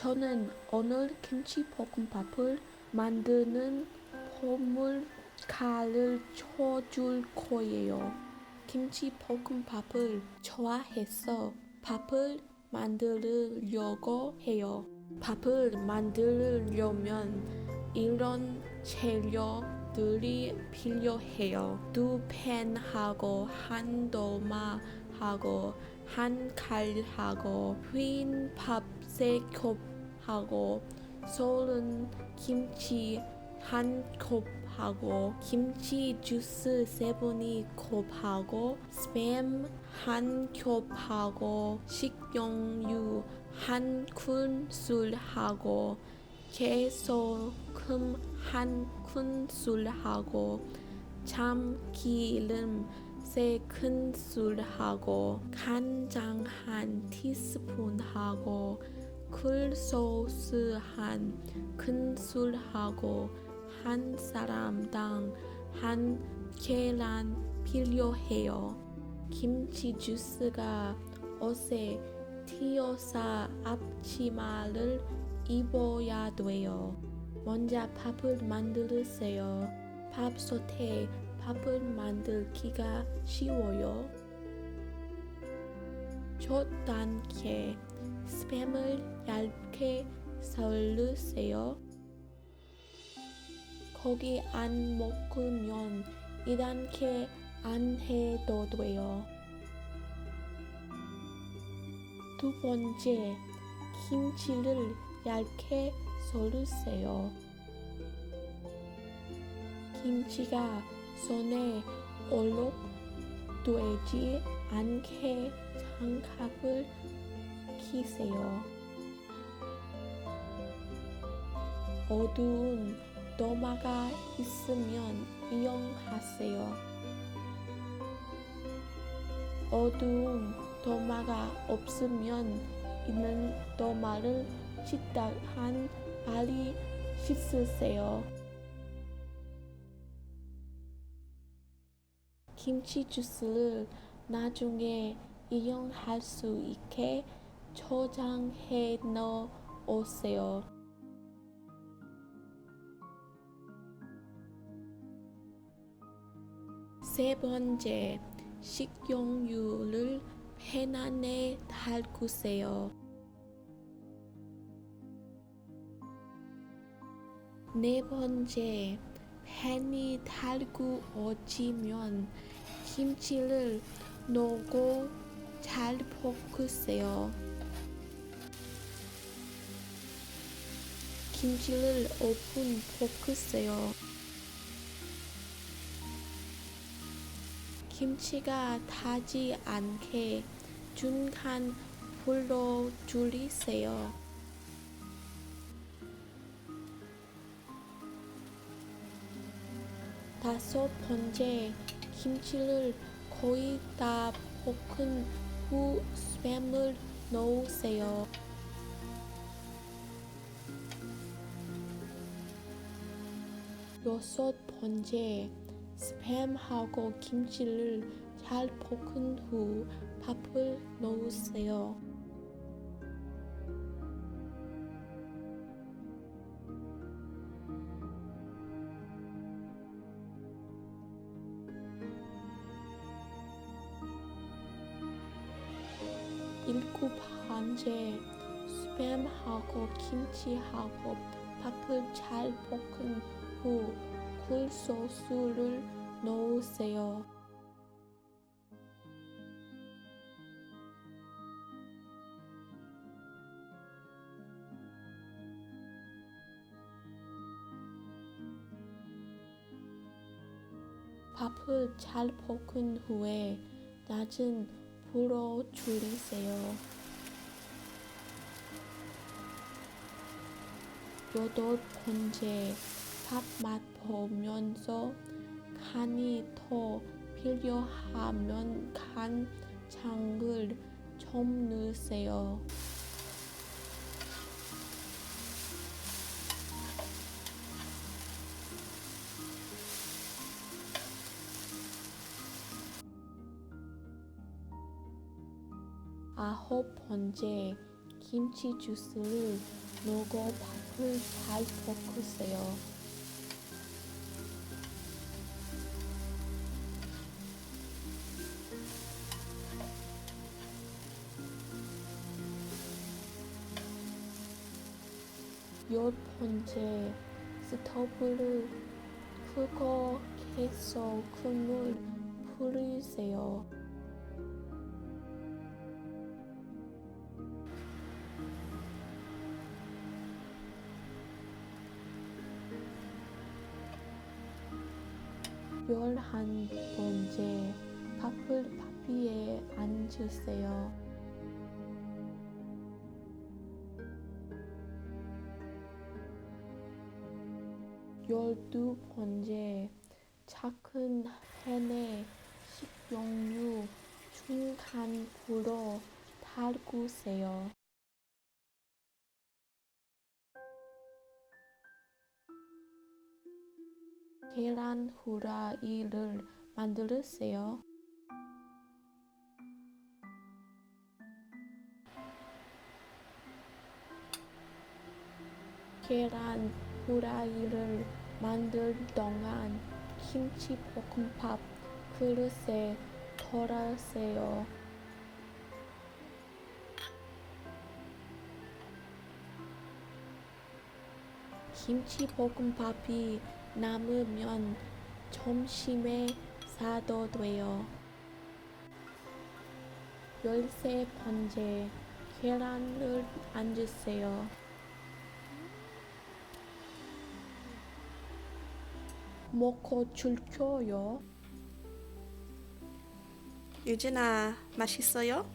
저는 오늘 김치 볶음밥을 만드는 가를 쳐줄 거예요. 김치 볶음밥을 좋아해서 밥을 만들려고 해요. 밥을 만들려면 이런 재료들이 필요해요. 두 팬하고 한 도마하고 한 칼하고 흰 밥세 컵 하고 썰은 김치 한 컵하고 김치 주스 세 분이 컵하고 스팸 한 컵하고 식용유 한 큰술하고 깨소금 한 큰술하고 참기름 세 큰술하고 간장 한 티스푼하고 쿨소스 한 큰술하고 한 사람당 한 계란 필요해요. 김치 주스가 옷에 튀어서 앞치마를 입어야 돼요. 먼저 밥을 만들으세요. 밥솥에 밥을 만들기가 쉬워요. 첫 단계 스팸을 얇게 썰으세요. 거기 안 먹으면 2단계 안 해도 돼요. 두 번째, 김치를 얇게 썰으세요. 김치가 손에 얼룩 되지 않게 장갑을 끼세요. 어두운 도마가 있으면 이용하세요. 어두운 도마가 없으면 있는 도마를 식당한 빨리 씻으세요. 김치 주스를 나중에 이용할 수 있게 저장해 놓으세요. 세 번째, 식용유를 팬 안에 달구세요. 네 번째, 팬이 달구어지면 김치를 넣고 잘 볶으세요. 김치를 5분 볶으세요. 김치가 타지 않게 중간 불로 줄이세요. 다섯 번째, 김치를 거의 다 볶은 후 스팸을 넣으세요. 여섯 번째, 스팸하고 김치를 잘 볶은 후 밥을 넣으세요. 일곱 번째, 스팸하고 김치하고 밥을 잘 볶은 후 굴소스를 넣으세요. 밥을 잘 볶은 후에 낮은 불로 줄이세요. 여덟 번째, 밥맛 보면서 간이 더 필요하면 간 장을 좀 넣으세요. 아홉 번째, 김치 주스를 넣고 밥을 잘 볶으세요. 열 번째 스토브를 끄고 계속 큼을 뿌리세요. 열한 번째 밥을 밥 위에 앉으세요. 열두 번째 작은 팬에 식용유 중간 불어 달구세요. 계란 후라이를 만들으세요. 계란 후라이를 만들 동안 김치 볶음밥 그릇에 덜으세요. 김치 볶음밥이 남으면 점심에 사도 돼요. 열세 번째 계란을 앉으세요. 먹고 줄켜요. 유진아, 맛있어요?